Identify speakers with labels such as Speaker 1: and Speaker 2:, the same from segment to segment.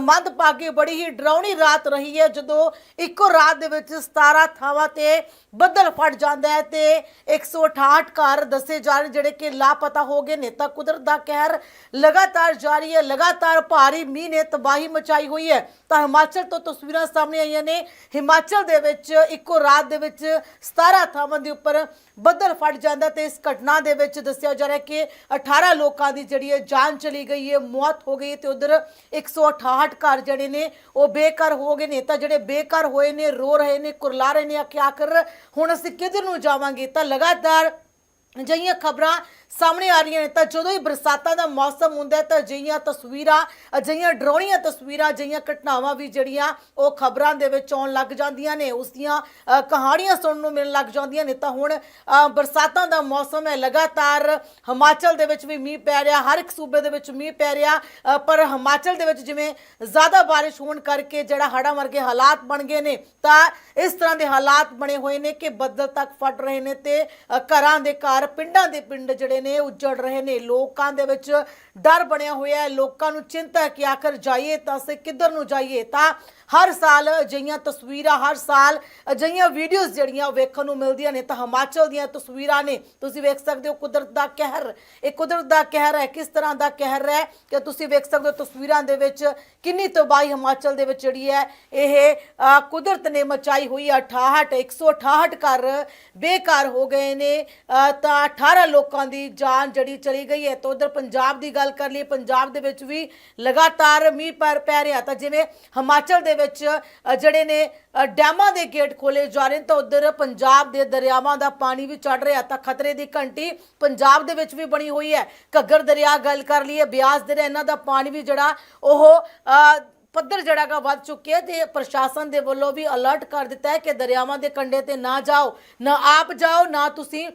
Speaker 1: ਮੰਦਭਾਗੀ ਬੜੀ ਹੀ ਡਰਾਉਣੀ ਰਾਤ ਰਹੀ ਹੈ ਜਦੋਂ ਇੱਕੋ ਰਾਤ ਦੇ ਵਿੱਚ 17 ਥਾਵਾਂ ਤੇ ਬੱਦਲ ਫਟ ਜਾਂਦਾ ਹੈ ਤੇ 168 ਘਰ ਦੱਸੇ ਜਾ ਰਹੇ ਜਿਹੜੇ ਕਿ ਲਾਪਤਾ ਹੋ ਗਏ ਨੇ। ਤਾਂ ਕੁਦਰਤ ਦਾ ਕਹਿਰ ਲਗਾਤਾਰ ਜਾਰੀ ਹੈ, ਲਗਾਤਾਰ ਭਾਰੀ ਮੀਂਹ ਨੇ ਤਬਾਹੀ ਮਚਾਈ ਹੋਈ ਹੈ। ਤਾਂ ਹਿਮਾਚਲ ਤੋਂ ਤਸਵੀਰਾਂ ਸਾਹਮਣੇ ਆਈਆਂ ਨੇ। ਹਿਮਾਚਲ ਦੇ ਵਿੱਚ ਇੱਕੋ ਰਾਤ ਦੇ ਵਿੱਚ 17 ਥਾਵਾਂ ਦੇ ਉੱਪਰ ਬੱਦਲ ਫਟ ਜਾਂਦਾ ਤੇ ਇਸ ਘਟਨਾ ਦੇ ਵਿੱਚ ਦੱਸਿਆ ਜਾ ਰਿਹਾ ਕਿ 18 ਲੋਕਾਂ ਦੀ ਜਿਹੜੀ ਹੈ ਜਾਨ ਚਲੀ ਗਈ ਹੈ, ਮੌਤ ਹੋ ਗਈ ਹੈ ਤੇ ਉਧਰ 168 ਘਰ ਜਿਹੜੇ ਨੇ, ਉਹ ਬੇਘਰ ਹੋ ਗਏ ਨੇ। ਤਾਂ ਜਿਹੜੇ ਬੇਘਰ ਹੋਏ ਨੇ, ਰੋ ਰਹੇ ਨੇ, ਕੁਰਲਾ ਰਹੇ ਨੇ, ਆਖਿਆ ਆਖਰ, ਹੁਣ ਅਸੀਂ ਕਿੱਧਰ ਨੂੰ ਜਾਵਾਂਗੇ? ਤਾਂ ਲਗਾਤਾਰ ਅਜਿਹੀਆਂ ਖਬਰਾਂ ਸਾਹਮਣੇ ਆ ਰਹੀਆਂ ਨੇ। ਤਾਂ ਜਦੋਂ ਹੀ ਬਰਸਾਤਾਂ ਦਾ ਮੌਸਮ ਹੁੰਦਾ ਹੈ ਤਾਂ ਅਜਿਹੀਆਂ ਤਸਵੀਰਾਂ ਅਜਿਹੀਆਂ ਡਰਾਉਣੀਆਂ ਤਸਵੀਰਾਂ ਅਜਿਹੀਆਂ ਘਟਨਾਵਾਂ ਵੀ ਜਿਹੜੀਆਂ ਉਹ ਖਬਰਾਂ ਦੇ ਵਿੱਚ ਆਉਣ ਲੱਗ ਜਾਂਦੀਆਂ ਨੇ। ਉਸ ਦੀਆਂ ਅ, ਕਹਾਣੀਆਂ ਸੁਣਨ ਨੂੰ ਮਿਲਣ ਲੱਗ ਜਾਂਦੀਆਂ ਨੇ। ਤਾਂ ਹੁਣ ਅ, ਬਰਸਾਤਾਂ ਦਾ ਮੌਸਮ ਹੈ। ਲਗਾਤਾਰ ਹਿਮਾਚਲ ਦੇ ਵਿੱਚ ਵੀ ਮੀਂਹ ਪੈ ਰਿਹਾ ਹਰ ਇੱਕ ਸੂਬੇ ਦੇ ਵਿੱਚ ਮੀਂਹ ਪੈ ਰਿਹਾ ਅ, ਪਰ ਹਿਮਾਚਲ ਦੇ ਵਿੱਚ ਜਿਵੇਂ ਜ਼ਿਆਦਾ ਬਾਰਿਸ਼ ਹੋਣ ਕਰਕੇ ਜਿਹੜਾ ਹੜ੍ਹਾਂ ਵਰਗੇ ਹਾਲਾਤ ਬਣ ਗਏ ਨੇ ਤਾਂ ਇਸ ਤਰ੍ਹਾਂ ਦੇ ਹਾਲਾਤ ਬਣੇ ਹੋਏ ਨੇ ਕਿ ਬੱਦਲ ਤੱਕ ਫਟ ਰਹੇ ਨੇ ਤੇ ਅ, ਘਰਾਂ ਦੇ ਘਰ ਪਿੰਡਾਂ ਦੇ ਪਿੰਡ ਜਿਹੜੇ ਨੇ ਉੱਜੜ ਰਹੇ ਨੇ। ਲੋਕਾਂ ਦੇ ਵਿੱਚ ਡਰ ਬਣਿਆ ਹੋਇਆ ਹੈ। ਲੋਕਾਂ ਨੂੰ ਚਿੰਤਾ ਹੈ ਕਿ ਆਖਰ ਜਾਈਏ ਤਾਂ ਅਸੀਂ ਕਿੱਧਰ ਨੂੰ ਜਾਈਏ? ਤਾਂ ਹਰ ਸਾਲ ਅਜਿਹੀਆਂ ਤਸਵੀਰਾਂ, ਹਰ ਸਾਲ ਅਜਿਹੀਆਂ ਵੀਡੀਓਜ਼ ਜਿਹੜੀਆਂ ਉਹ ਵੇਖਣ ਨੂੰ ਮਿਲਦੀਆਂ ਨੇ, ਤਾਂ ਹਿਮਾਚਲ ਦੀਆਂ ਤਸਵੀਰਾਂ ਨੇ। ਤੁਸੀਂ ਵੇਖ ਸਕਦੇ ਹੋ ਕੁਦਰਤ ਦਾ ਕਹਿਰ। ਇਹ ਕੁਦਰਤ ਦਾ ਕਹਿਰ ਹੈ, ਕਿਸ ਤਰ੍ਹਾਂ ਦਾ ਕਹਿਰ ਹੈ ਕਿ ਤੁਸੀਂ ਵੇਖ ਸਕਦੇ ਹੋ ਤਸਵੀਰਾਂ ਦੇ ਵਿੱਚ ਕਿੰਨੀ ਤਬਾਹੀ ਹਿਮਾਚਲ ਦੇ ਵਿੱਚ ਜਿਹੜੀ ਹੈ, ਇਹ ਕੁਦਰਤ ਨੇ ਮਚਾਈ ਹੋਈ ਹੈ। 68 168 ਘਰ ਬੇਕਾਰ ਹੋ ਗਏ ਨੇ। ਤਾਂ 18 ਲੋਕਾਂ ਦੀ ਜਾਨ ਜੜੀ ਚਲੀ ਗਈ ਹੈ। ਤਾਂ ਉਧਰ ਪੰਜਾਬ ਦੀ ਗੱਲ ਕਰ ਲਈ ਪੰਜਾਬ ਦੇ ਵਿੱਚ ਵੀ ਲਗਾਤਾਰ ਮੀਂਹ ਪਰ ਪੈ ਰਿਹਾ। ਤਾਂ ਜਿਵੇਂ ਹਿਮਾਚਲ ਦੇ ਵਿੱਚ ਜਿਹੜੇ ਨੇ ਡੈਮਾਂ ਦੇ ਗੇਟ ਖੋਲੇ ਜਾ ਰਹੇ ਨੇ ਤਾਂ ਉਧਰ ਪੰਜਾਬ ਦੇ ਦਰਿਆਵਾਂ ਦਾ ਪਾਣੀ ਵੀ ਚੜ ਰਿਹਾ ਤਾਂ ਖਤਰੇ ਦੀ ਘੰਟੀ ਪੰਜਾਬ ਦੇ ਵਿੱਚ ਵੀ ਬਣੀ ਹੋਈ ਹੈ। ਘੱਗਰ ਦਰਿਆ ਗੱਲ ਕਰ ਲਈਏ ਬਿਆਸ ਦਰਿਆ ਇਹਨਾਂ ਦਾ ਪਾਣੀ ਵੀ ਜਿਹੜਾ ਉਹ ਅ, ਪੱਧਰ ਜਿਹੜਾ ਗਾ ਵੱਧ ਚੁੱਕਿਆ ਤੇ ਪ੍ਰਸ਼ਾਸਨ ਦੇ ਵੱਲੋਂ ਵੀ ਅਲਰਟ ਕਰ ਦਿੱਤਾ ਹੈ ਕਿ ਦਰਿਆਵਾਂ ਦੇ ਕੰਢੇ ਤੇ ਨਾ ਜਾਓ ਨਾ ਆਪ ਜਾਓ ਨਾ ਤੁਸੀਂ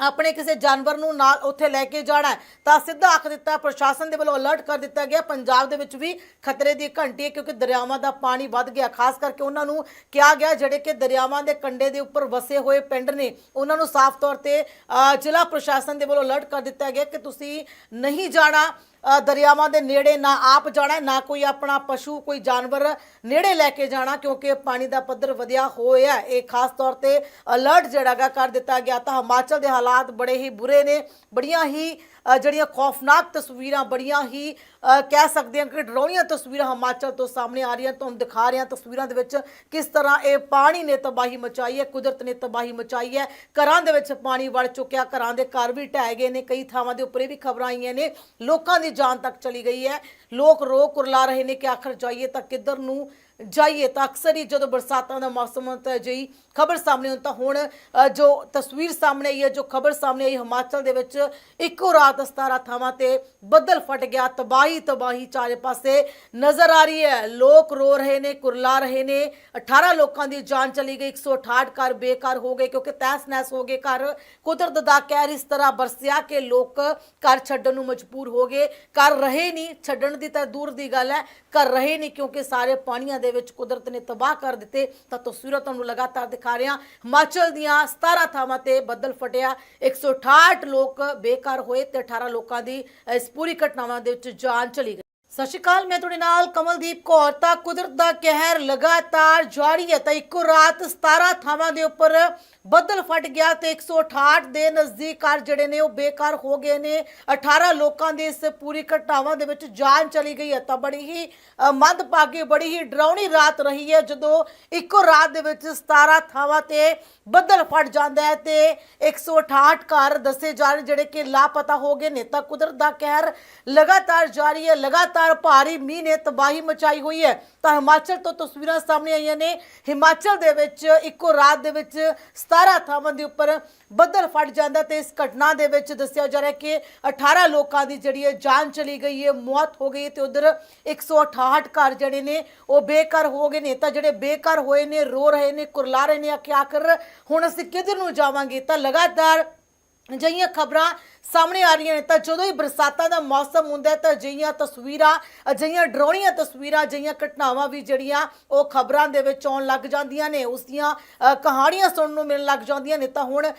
Speaker 1: ਆਪਣੇ ਕਿਸੇ ਜਾਨਵਰ ਨੂੰ ਨਾਲ ਉੱਥੇ ਲੈ ਕੇ ਜਾਣਾ ਤਾਂ ਸਿੱਧਾ ਆਖ ਦਿੱਤਾ, ਪ੍ਰਸ਼ਾਸਨ ਦੇ ਵੱਲੋਂ ਅਲਰਟ ਕਰ ਦਿੱਤਾ ਗਿਆ। ਪੰਜਾਬ ਦੇ ਵਿੱਚ ਵੀ ਖਤਰੇ ਦੀ ਘੰਟੀ ਹੈ, ਕਿਉਂਕਿ ਦਰਿਆਵਾਂ ਦਾ ਪਾਣੀ ਵੱਧ ਗਿਆ। ਖਾਸ ਕਰਕੇ ਉਹਨਾਂ ਨੂੰ ਕਿਹਾ ਗਿਆ ਜਿਹੜੇ ਕਿ ਦਰਿਆਵਾਂ ਦੇ ਕੰਢੇ ਦੇ ਉੱਪਰ ਵਸੇ ਹੋਏ ਪਿੰਡ ਨੇ, ਉਹਨਾਂ ਨੂੰ ਸਾਫ਼ ਤੌਰ ਤੇ ਜ਼ਿਲ੍ਹਾ ਪ੍ਰਸ਼ਾਸਨ ਦੇ ਵੱਲੋਂ ਅਲਰਟ ਕਰ ਦਿੱਤਾ ਗਿਆ ਕਿ ਤੁਸੀਂ ਨਹੀਂ ਜਾਣਾ। ਦਰਿਆਵਾਂ ਦੇ ਨੇੜੇ ਨਾ ਆਪ ਜਾਣਾ, ਨਾ ਕੋਈ ਆਪਣਾ ਪਸ਼ੂ, ਕੋਈ ਜਾਨਵਰ ਨੇੜੇ ਲੈ ਕੇ ਜਾਣਾ, ਕਿਉਂਕਿ ਪਾਣੀ ਦਾ ਪੱਧਰ ਵਧਿਆ ਹੋਇਆ ਇਹ ਖਾਸ ਤੌਰ ਤੇ ਅਲਰਟ ਜਿਹੜਾ ਗਾ ਕਰ ਦਿੱਤਾ ਗਿਆ। ਤਾਂ ਹਿਮਾਚਲ ਦੇ ਹਾਲਾਤ ਬੜੇ ਹੀ ਬੁਰੇ ਨੇ। ਬੜੀਆਂ ਹੀ ਜਿਹੜੀਆਂ ਖੌਫਨਾਕ ਤਸਵੀਰਾਂ, ਬੜੀਆਂ ਹੀ ਕਹਿ ਸਕਦੇ ਹਾਂ ਕਿ ਡਰਾਉਣੀਆਂ ਤਸਵੀਰਾਂ ਹਿਮਾਚਲ ਤੋਂ ਸਾਹਮਣੇ ਆ ਰਹੀਆਂ, ਤੁਹਾਨੂੰ ਦਿਖਾ ਰਹੇ ਹਾਂ ਤਸਵੀਰਾਂ ਦੇ ਵਿੱਚ ਕਿਸ ਤਰ੍ਹਾਂ ਇਹ ਪਾਣੀ ਨੇ ਤਬਾਹੀ ਮਚਾਈ ਹੈ, ਕੁਦਰਤ ਨੇ ਤਬਾਹੀ ਮਚਾਈ ਹੈ। ਘਰਾਂ ਦੇ ਵਿੱਚ ਪਾਣੀ ਵੜ ਚੁੱਕਿਆ, ਘਰਾਂ ਦੇ ਘਰ ਵੀ ਢਹਿ ਗਏ ਨੇ, ਕਈ ਥਾਵਾਂ ਦੇ ਉੱਪਰ ਇਹ ਵੀ ਖਬਰਾਂ ਆਈਆਂ ਨੇ, ਲੋਕਾਂ ਦੀ ਜਾਨ ਤੱਕ ਚਲੀ ਗਈ ਹੈ। ਲੋਕ ਰੋ ਕੁਰਲਾ ਰਹੇ ਨੇ ਕਿ ਆਖਰ ਜਾਈਏ ਤਾਂ ਕਿੱਧਰ ਨੂੰ ਜਾਈਏ ਤਾਂ ਅਕਸਰ ਹੀ ਜਦੋਂ ਬਰਸਾਤਾਂ ਦਾ ਮੌਸਮ ਹੁੰਦਾ ਹੈ ਜਈ ਖਬਰ ਸਾਹਮਣੇ ਹੁੰਦਾ ਹੁਣ ਜੋ ਤਸਵੀਰ ਸਾਹਮਣੇ ਆਈ ਹੈ, ਜੋ ਖਬਰ ਸਾਹਮਣੇ ਆਈ, ਹਿਮਾਚਲ ਦੇ ਵਿੱਚ ਇੱਕੋ ਰਾਤ 17 ਥਾਵਾਂ ਤੇ ਬੱਦਲ ਫਟ ਗਿਆ, ਤਬਾਹੀ ਤਬਾਹੀ ਚਾਰੇ ਪਾਸੇ ਨਜ਼ਰ ਆ ਰਹੀ ਹੈ। ਲੋਕ ਰੋ ਰਹੇ ਨੇ, ਕੁਰਲਾ ਰਹੇ ਨੇ। 18 ਲੋਕਾਂ ਦੀ ਜਾਨ ਚਲੀ ਗਈ 168 ਘਰ ਬੇਕਾਰ ਹੋ ਗਏ ਕਿਉਂਕਿ ਤਹਿਸ ਨਹਿਸ ਹੋ ਗਏ ਘਰ। ਕੁਦਰਤ ਦਾ ਕਹਿਰ ਇਸ ਤਰ੍ਹਾਂ ਬਰਸਿਆ ਕਿ ਲੋਕ ਘਰ ਛੱਡਣ ਨੂੰ ਮਜਬੂਰ ਹੋ ਗਏ। ਘਰ ਰਹੇ ਨਹੀਂ, ਛੱਡਣ ਦੀ ਤਾਂ ਦੂਰ ਦੀ ਗੱਲ ਹੈ। ਘਰ ਰਹੇ ਨਹੀਂ ਕਿਉਂਕਿ ਸਾਰੇ ਪਾਣੀਆਂ ਦੇ ਵਿੱਚ ਕੁਦਰਤ ਨੇ ਤਬਾਹ ਕਰ ਦਿੱਤੇ, ਤਾਂ ਤਸਵੀਰਾਂ ਤੁਹਾਨੂੰ ਲਗਾਤਾਰ ਦਿਖਾ ਰਹੇ। ਹਾਂ ਹਿਮਾਚਲ ਦੀਆਂ 17 ਥਾਵਾਂ ਤੇ ਬੱਦਲ ਫਟਿਆ। 168 ਲੋਕ ਬੇਕਾਰ ਹੋਏ ਤੇ 18 ਲੋਕਾਂ ਦੀ ਇਸ ਪੂਰੀ ਘਟਨਾਵਾਂ ਦੇ ਵਿੱਚ ਜਾਨ ਚਲੀ ਗਈ। ਸਤਿ ਸ਼੍ਰੀ ਅਕਾਲ, ਮੈਂ ਤੁਹਾਡੇ ਨਾਲ ਕਮਲਦੀਪ ਕੌਰ। ਤਾਂ ਕੁਦਰਤ ਦਾ ਕਹਿਰ ਲਗਾਤਾਰ ਜਾਰੀ ਹੈ, ਤਾਂ ਇੱਕੋ ਰਾਤ 17 ਥਾਵਾਂ ਦੇ ਉੱਪਰ ਬੱਦਲ ਫਟ ਗਿਆ ਤੇ 168 ਦੇ ਨਜ਼ਦੀਕ ਘਰ ਜਿਹੜੇ ਨੇ, ਉਹ ਬੇਕਾਰ ਹੋ ਗਏ ਨੇ। 18 ਲੋਕਾਂ ਦੀ ਇਸ ਪੂਰੀ ਘਟਨਾਵਾਂ ਦੇ ਵਿੱਚ ਜਾਨ ਚਲੀ ਗਈ ਹੈ। ਤਾਂ ਬੜੀ ਹੀ ਮੰਦਭਾਗੀ, ਬੜੀ ਹੀ ਡਰਾਉਣੀ ਰਾਤ ਰਹੀ ਹੈ, ਜਦੋਂ ਇੱਕੋ ਰਾਤ ਦੇ ਵਿੱਚ 17 ਥਾਵਾਂ ਤੇ ਬੱਦਲ ਫਟ ਜਾਂਦਾ ਹੈ ਤੇ 168 ਘਰ ਦੱਸੇ ਜਾ ਰਹੇ ਜਿਹੜੇ ਕਿ ਲਾਪਤਾ ਹੋ ਗਏ ਨੇ। ਤਾਂ ਕੁਦਰਤ ਦਾ ਕਹਿਰ ਲਗਾਤਾਰ ਜਾਰੀ ਹੈ, ਲਗਾਤਾਰ ਭਾਰੀ ਮੀਂਹ ਨੇ ਤਬਾਹੀ ਮਚਾਈ ਹੋਈ ਹੈ। ਤਾਂ ਹਿਮਾਚਲ ਤੋਂ ਤਸਵੀਰਾਂ ਸਾਹਮਣੇ ਆਈਆਂ ਨੇ। ਹਿਮਾਚਲ ਦੇ ਵਿੱਚ ਇੱਕੋ ਰਾਤ ਦੇ ਵਿੱਚ 17 ਥਾਵਾਂ ਦੇ ਉੱਪਰ ਬੱਦਲ ਫਟ ਜਾਂਦਾ ਤੇ ਇਸ ਘਟਨਾ ਦੇ ਵਿੱਚ ਦੱਸਿਆ ਜਾ ਰਿਹਾ ਕਿ 18 ਲੋਕਾਂ ਦੀ ਜਿਹੜੀ ਹੈ ਜਾਨ ਚਲੀ ਗਈ ਹੈ, ਮੌਤ ਹੋ ਗਈ ਤੇ ਉਧਰ 168 ਘਰ ਜਿਹੜੇ ਨੇ ਉਹ ਬੇਕਾਰ ਹੋ ਗਏ ਨੇ। ਤਾਂ ਜਿਹੜੇ ਬੇਕਾਰ ਹੋਏ ਨੇ, ਰੋ ਰਹੇ ਨੇ, ਕੁਰਲਾ ਰਹੇ ਨੇ ਆਖਿਆ ਆਖਰ ਹੁਣ ਅਸੀਂ ਕਿਧਰ ਨੂੰ ਜਾਵਾਂਗੇ? ਤਾਂ ਲਗਾਤਾਰ ਅਜਿਹੀਆਂ ਖਬਰਾਂ ਸਾਹਮਣੇ ਆ ਰਹੀਆਂ ਨੇ। ਤਾਂ ਜਦੋਂ ਹੀ ਬਰਸਾਤਾਂ ਦਾ ਮੌਸਮ ਹੁੰਦਾ ਤਾਂ ਅਜਿਹੀਆਂ ਤਸਵੀਰਾਂ, ਅਜਿਹੀਆਂ ਡਰਾਉਣੀਆਂ ਤਸਵੀਰਾਂ, ਅਜਿਹੀਆਂ ਘਟਨਾਵਾਂ ਵੀ ਜਿਹੜੀਆਂ ਉਹ ਖਬਰਾਂ ਦੇ ਵਿੱਚ ਆਉਣ ਲੱਗ ਜਾਂਦੀਆਂ ਨੇ। ਉਸ ਦੀਆਂ ਕਹਾਣੀਆਂ ਸੁਣਨ ਨੂੰ ਮਿਲਣ ਲੱਗ ਜਾਂਦੀਆਂ ਨੇ। ਤਾਂ ਹੁਣ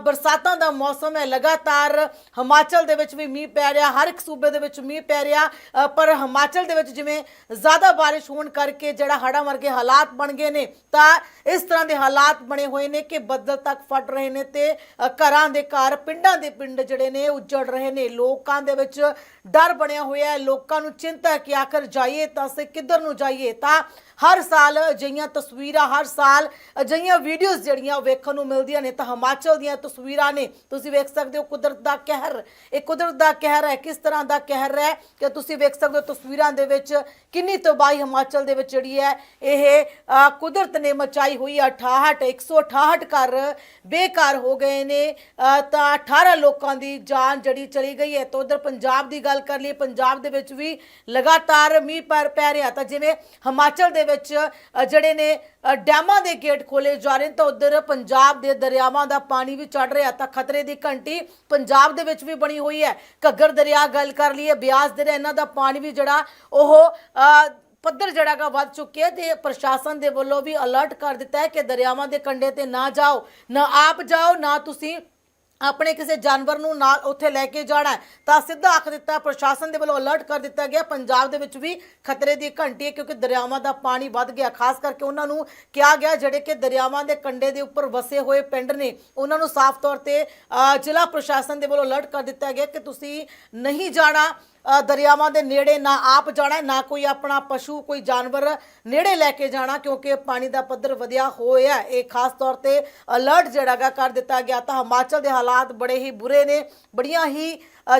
Speaker 1: ਬਰਸਾਤਾਂ ਦਾ ਮੌਸਮ ਹੈ। ਲਗਾਤਾਰ ਹਿਮਾਚਲ ਦੇ ਵਿੱਚ ਵੀ ਮੀਂਹ ਪੈ ਰਿਹਾ, ਹਰ ਇੱਕ ਸੂਬੇ ਦੇ ਵਿੱਚ ਮੀਂਹ ਪੈ ਰਿਹਾ ਪਰ ਹਿਮਾਚਲ ਦੇ ਵਿੱਚ ਜਿਵੇਂ ਜ਼ਿਆਦਾ ਬਾਰਿਸ਼ ਹੋਣ ਕਰਕੇ ਜਿਹੜਾ ਹੜ੍ਹਾਂ ਵਰਗੇ ਹਾਲਾਤ ਬਣ ਗਏ ਨੇ, ਤਾਂ ਇਸ ਤਰ੍ਹਾਂ ਦੇ ਹਾਲਾਤ ਬਣੇ ਹੋਏ ਨੇ ਕਿ ਬੱਦਲ ਤੱਕ ਫਟ ਰਹੇ ਨੇ ਤੇ ਘਰਾਂ ਦੇ ਘਰ, ਪਿੰਡਾਂ ਦੇ ਪਿੰਡ ਜਿਹੜੇ ਨੇ, ਉੱਜੜ ਰਹੇ ਨੇ। ਲੋਕਾਂ ਦੇ ਵਿੱਚ ਡਰ ਬਣਿਆ ਹੋਇਆ ਹੈ। ਲੋਕਾਂ ਨੂੰ ਚਿੰਤਾ ਹੈ ਕਿ ਆਖਰ ਜਾਈਏ ਤਾਂ ਅਸੀਂ ਕਿੱਧਰ ਨੂੰ ਜਾਈਏ? ਤਾਂ ਹਰ ਸਾਲ ਅਜਿਹੀਆਂ ਤਸਵੀਰਾਂ, ਹਰ ਸਾਲ ਅਜਿਹੀਆਂ ਵੀਡੀਓਜ਼ ਜਿਹੜੀਆਂ ਉਹ ਵੇਖਣ ਨੂੰ ਮਿਲਦੀਆਂ ਨੇ, ਤਾਂ ਹਿਮਾਚਲ ਦੀਆਂ ਤਸਵੀਰਾਂ ਨੇ। ਤੁਸੀਂ ਵੇਖ ਸਕਦੇ ਹੋ ਕੁਦਰਤ ਦਾ ਕਹਿਰ। ਇਹ ਕੁਦਰਤ ਦਾ ਕਹਿਰ ਹੈ। ਕਿਸ ਤਰ੍ਹਾਂ ਦਾ ਕਹਿਰ ਹੈ ਕਿ ਤੁਸੀਂ ਵੇਖ ਸਕਦੇ ਹੋ ਤਸਵੀਰਾਂ ਦੇ ਵਿੱਚ ਕਿੰਨੀ ਤਬਾਹੀ ਹਿਮਾਚਲ ਦੇ ਵਿੱਚ ਜਿਹੜੀ ਹੈ, ਇਹ ਕੁਦਰਤ ਨੇ ਮਚਾਈ ਹੋਈ ਹੈ। 68 168 ਘਰ ਬੇਕਾਰ ਹੋ ਗਏ ਨੇ। ਤਾਂ 18 ਲੋਕਾਂ ਦੀ ਜਾਨ ਜੜੀ ਚਲੀ ਗਈ ਹੈ ਤਾਂ ਉਧਰ ਪੰਜਾਬ ਦੀ ਗੱਲ ਕਰ ਲਈਏ, ਪੰਜਾਬ ਦੇ ਵਿੱਚ ਵੀ ਲਗਾਤਾਰ ਮੀਂਹ ਪਰ ਪੈ ਰਿਹਾ ਤਾਂ ਜਿਵੇਂ ਹਿਮਾਚਲ ਦੇ ਵਿੱਚ ਜਿਹੜੇ ਨੇ ਡੈਮਾਂ ਦੇ ਗੇਟ ਖੋਲੇ ਜਾ ਰਹੇ ਨੇ ਤਾਂ ਉਧਰ ਪੰਜਾਬ ਦੇ ਦਰਿਆਵਾਂ ਦਾ ਪਾਣੀ ਵੀ ਚੜ ਰਿਹਾ ਤਾਂ ਖਤਰੇ ਦੀ ਘੰਟੀ ਪੰਜਾਬ ਦੇ ਵਿੱਚ ਵੀ ਬਣੀ ਹੋਈ ਹੈ। ਘੱਗਰ ਦਰਿਆ ਗੱਲ ਕਰ ਲਈਏ, ਬਿਆਸ ਦਰਿਆ, ਇਹਨਾਂ ਦਾ ਪਾਣੀ ਵੀ ਜਿਹੜਾ ਉਹ ਪੱਧਰ ਜਿਹੜਾ ਗਾ ਵੱਧ ਚੁੱਕਿਆ ਤੇ ਪ੍ਰਸ਼ਾਸਨ ਦੇ ਵੱਲੋਂ ਵੀ ਅਲਰਟ ਕਰ ਦਿੱਤਾ ਹੈ ਕਿ ਦਰਿਆਵਾਂ ਦੇ ਕੰਢੇ ਤੇ ਨਾ ਜਾਓ, ਨਾ ਆਪ ਜਾਓ, ਨਾ ਤੁਸੀਂ ਆਪਣੇ ਕਿਸੇ ਜਾਨਵਰ ਨੂੰ ਨਾਲ ਉੱਥੇ ਲੈ ਕੇ ਜਾਣਾ ਤਾਂ ਸਿੱਧਾ ਆਖ ਦਿੱਤਾ, ਪ੍ਰਸ਼ਾਸਨ ਦੇ ਵੱਲੋਂ ਅਲਰਟ ਕਰ ਦਿੱਤਾ ਗਿਆ। ਪੰਜਾਬ ਦੇ ਵਿੱਚ ਵੀ ਖਤਰੇ ਦੀ ਘੰਟੀ ਹੈ, ਕਿਉਂਕਿ ਦਰਿਆਵਾਂ ਦਾ ਪਾਣੀ ਵੱਧ ਗਿਆ। ਖਾਸ ਕਰਕੇ ਉਹਨਾਂ ਨੂੰ ਕਿਹਾ ਗਿਆ, ਜਿਹੜੇ ਕਿ ਦਰਿਆਵਾਂ ਦੇ ਕੰਢੇ ਦੇ ਉੱਪਰ ਵਸੇ ਹੋਏ ਪਿੰਡ ਨੇ, ਉਹਨਾਂ ਨੂੰ ਸਾਫ਼ ਤੌਰ ਤੇ ਜ਼ਿਲ੍ਹਾ ਪ੍ਰਸ਼ਾਸਨ ਦੇ ਵੱਲੋਂ ਅਲਰਟ ਕਰ ਦਿੱਤਾ ਗਿਆ ਕਿ ਤੁਸੀਂ ਨਹੀਂ ਜਾਣਾ। ਅ, ਦਰਿਆਵਾਂ ਦੇ ਨੇੜੇ ਨਾ ਆਪ ਜਾਣਾ ਨਾ ਕੋਈ ਆਪਣਾ ਪਸ਼ੂ ਕੋਈ ਜਾਨਵਰ ਨੇੜੇ ਲੈ ਕੇ ਜਾਣਾ ਕਿਉਂਕਿ ਪਾਣੀ ਦਾ ਪੱਧਰ ਵਧਿਆ ਹੋਇਆ ਹੈ। ਇਹ ਖਾਸ ਤੌਰ ਤੇ ਅਲਰਟ ਜਿਹੜਾ ਗਾ ਕਰ ਦਿੱਤਾ ਗਿਆ ਤਾਂ ਹਿਮਾਚਲ ਦੇ ਹਾਲਾਤ ਬੜੇ ਹੀ ਬੁਰੇ ਨੇ ਬੜੀਆਂ ਹੀ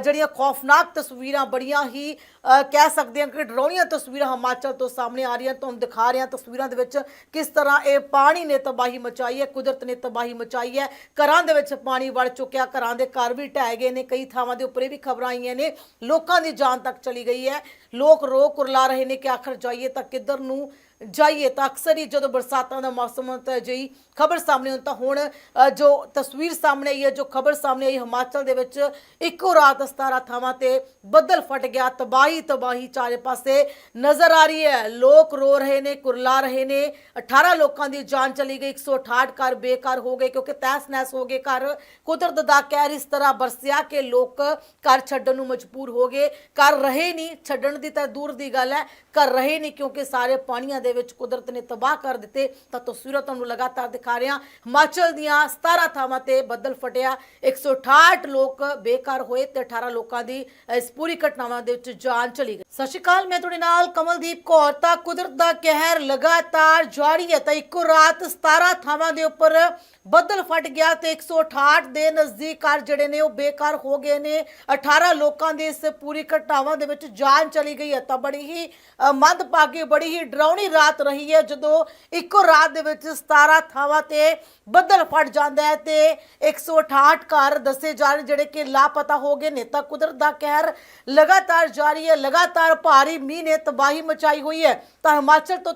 Speaker 1: ਜਿਹੜੀਆਂ ਖੌਫਨਾਕ ਤਸਵੀਰਾਂ ਬੜੀਆਂ ਹੀ ਕਹਿ ਸਕਦੇ ਹਾਂ ਕਿ ਡਰਾਉਣੀਆਂ ਤਸਵੀਰਾਂ ਹਿਮਾਚਲ ਤੋਂ ਸਾਹਮਣੇ ਆ ਰਹੀਆਂ, ਤੁਹਾਨੂੰ ਦਿਖਾ ਰਿਹਾ ਤਸਵੀਰਾਂ ਦੇ ਵਿੱਚ ਕਿਸ ਤਰ੍ਹਾਂ ਇਹ ਪਾਣੀ ਨੇ ਤਬਾਹੀ ਮਚਾਈ ਹੈ, ਕੁਦਰਤ ਨੇ ਤਬਾਹੀ ਮਚਾਈ ਹੈ। ਘਰਾਂ ਦੇ ਵਿੱਚ ਪਾਣੀ ਵੜ ਚੁੱਕਿਆ, ਘਰਾਂ ਦੇ ਘਰ ਵੀ ਢਹਿ ਗਏ ਨੇ, ਕਈ ਥਾਵਾਂ ਦੇ ਉੱਪਰ ਇਹ ਵੀ ਖਬਰਾਂ ਆਈਆਂ ਨੇ, ਲੋਕਾਂ ਦੀ ਜਾਨ ਤੱਕ ਚਲੀ ਗਈ ਹੈ। ਲੋਕ ਰੋ ਕੁਰਲਾ ਰਹੇ ਨੇ ਕਿ ਆਖਰ ਜਾਈਏ ਤਾਂ ਕਿੱਧਰ ਨੂੰ ਜਾਈਏ ਤਾਂ ਅਕਸਰ ਹੀ ਜਦੋਂ ਬਰਸਾਤਾਂ ਦਾ ਮੌਸਮ ਹੁੰਦਾ ਜਈ ਖਬਰ ਸਾਹਮਣੇ ਆਉਂਦੀ ਤਾਂ ਹੁਣ ਜੋ ਤਸਵੀਰ ਸਾਹਮਣੇ ਆਈ ਹੈ, ਜੋ ਖਬਰ ਸਾਹਮਣੇ ਆਈ ਹਿਮਾਚਲ ਦੇ ਵਿੱਚ, ਇੱਕੋ ਰਾਤ 17 ਥਾਵਾਂ ਤੇ ਬੱਦਲ ਫਟ ਗਿਆ, ਤਬਾਹੀ ਤਬਾਹੀ ਚਾਰੇ ਪਾਸੇ ਨਜ਼ਰ ਆ ਰਹੀ ਹੈ। ਲੋਕ ਰੋ ਰਹੇ ਨੇ, ਕੁਰਲਾ ਰਹੇ ਨੇ। 18 ਲੋਕਾਂ ਦੀ ਜਾਨ ਚਲੀ ਗਈ 168 ਘਰ ਬੇਕਾਰ ਹੋ ਗਏ ਕਿਉਂਕਿ ਤਹਿਸ ਨਹਿਸ ਹੋ ਗਏ ਘਰ। ਕੁਦਰਤ ਦਾ ਕਹਿਰ ਇਸ ਤਰ੍ਹਾਂ ਬਰਸਿਆ ਕਿ ਲੋਕ ਘਰ ਛੱਡਣ ਨੂੰ ਮਜਬੂਰ ਹੋ ਗਏ। ਘਰ ਰਹੇ ਨਹੀਂ, ਛੱਡਣ ਦੀ ਤਾਂ ਦੂਰ ਦੀ ਗੱਲ ਹੈ। ਘਰ ਰਹੇ ਨਹੀਂ ਕਿਉਂਕਿ ਸਾਰੇ ਪਾਣੀਆਂ ਦੇ ਵਿੱਚ ਕੁਦਰਤ ਨੇ ਤਬਾਹ ਕਰ ਦਿੱਤੇ, ਤਾਂ ਤਸਵੀਰਾਂ ਤੁਹਾਨੂੰ ਲਗਾਤਾਰ ਦਿਖਾ ਰਿਹਾ। ਹਿਮਾਚਲ ਦੀਆਂ 17 ਥਾਵਾਂ ਤੇ ਬੱਦਲ ਫਟਿਆ। 168 ਲੋਕ ਬੇਕਾਰ ਹੋਏ ਤੇ 18 ਲੋਕਾਂ ਦੀ ਇਸ ਪੂਰੀ ਘਟਨਾਵਾਂ ਦੇ ਵਿੱਚ ਜਾਨ ਚਲੀ ਗਈ। ਸਤਿ ਸ਼੍ਰੀ ਅਕਾਲ, ਮੈਂ ਤੁਹਾਡੇ ਨਾਲ ਕਮਲਦੀਪ ਕੌਰ। ਤਾਂ ਕੁਦਰਤ ਦਾ ਕਹਿਰ ਲਗਾਤਾਰ ਜਾਰੀ ਹੈ, ਤਾਂ ਇੱਕੋ ਰਾਤ 17 ਥਾਵਾਂ ਦੇ ਉੱਪਰ ਬੱਦਲ ਫਟ ਗਿਆ ਤੇ 168 ਦੇ ਨਜ਼ਦੀਕ ਘਰ ਜਿਹੜੇ ਨੇ ਉਹ ਬੇਕਾਰ ਹੋ ਗਏ ਨੇ। 18 ਲੋਕਾਂ ਦੀ ਇਸ ਪੂਰੀ ਘਟਨਾਵਾਂ ਦੇ ਵਿੱਚ ਜਾਨ ਚਲੀ ਗਈ ਹੈ, ਤਾਂ ਬੜੀ ਹੀ ਮੰਦਭਾਗੀ, ਬੜੀ ਹੀ ਡਰਾਉਣੀ ਰਾਤ ਰਹੀ ਹੈ, ਜਦੋਂ ਇੱਕੋ ਰਾਤ ਦੇ ਵਿੱਚ 17 ਥਾਵਾਂ ਤੇ ਬੱਦਲ ਫਟ ਜਾਂਦਾ ਹੈ ਤੇ 168 ਘਰ ਦੱਸੇ ਜਾ ਰਹੇ ਜਿਹੜੇ ਕਿ ਲਾਪਤਾ ਹੋ ਗਏ ਨੇ। ਤਾਂ ਕੁਦਰਤ ਦਾ ਕਹਿਰ ਲਗਾਤਾਰ ਜਾਰੀ ਹੈ, ਲਗਾਤਾਰ ਭਾਰੀ ਮੀਂਹ ਨੇ ਤਬਾਹੀ ਮਚਾਈ ਹੋਈ ਹੈ। ਤਾਂ ਹਿਮਾਚਲ ਤੋਂ